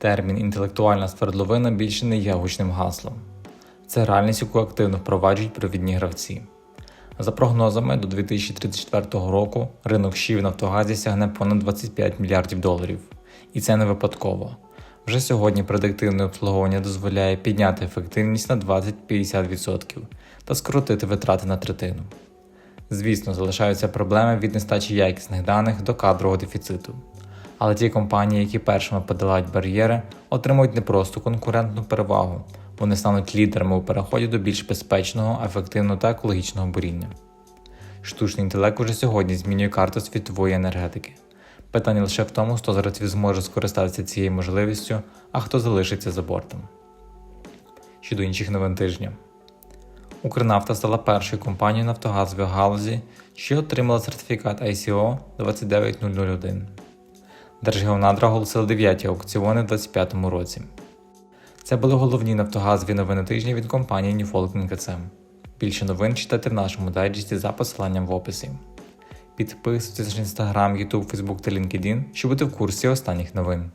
Термін інтелектуальна свердловина більше не є гучним гаслом. Це реальність, яку активно впроваджують провідні гравці. За прогнозами, до 2034 року ринок щів в Нафтогазі сягне понад 25 мільярдів доларів. І це не випадково. Вже сьогодні предиктивне обслуговування дозволяє підняти ефективність на 20-50% та скоротити витрати на третину. Звісно, залишаються проблеми від нестачі якісних даних до кадрового дефіциту. Але ті компанії, які першими подолають бар'єри, отримують не просто конкурентну перевагу, вони стануть лідерами у переході до більш безпечного, ефективного та екологічного буріння. Штучний інтелект уже сьогодні змінює карту світової енергетики. Питання лише в тому, хто зараз зможе скористатися цією можливістю, а хто залишиться за бортом. Щодо інших новин тижня. Укрнафта стала першою компанією нафтогазової галузі, що отримала сертифікат ICO 29001. Держгеонадра оголосили 9 аукціони в 2025 році. Це були головні нафтогазові новини тижня від компанії New Falcon. Більше новин читайте в нашому дайджесті за посиланням в описі. Підписуйтесь на Instagram, YouTube, Facebook та LinkedIn, щоб бути в курсі останніх новин.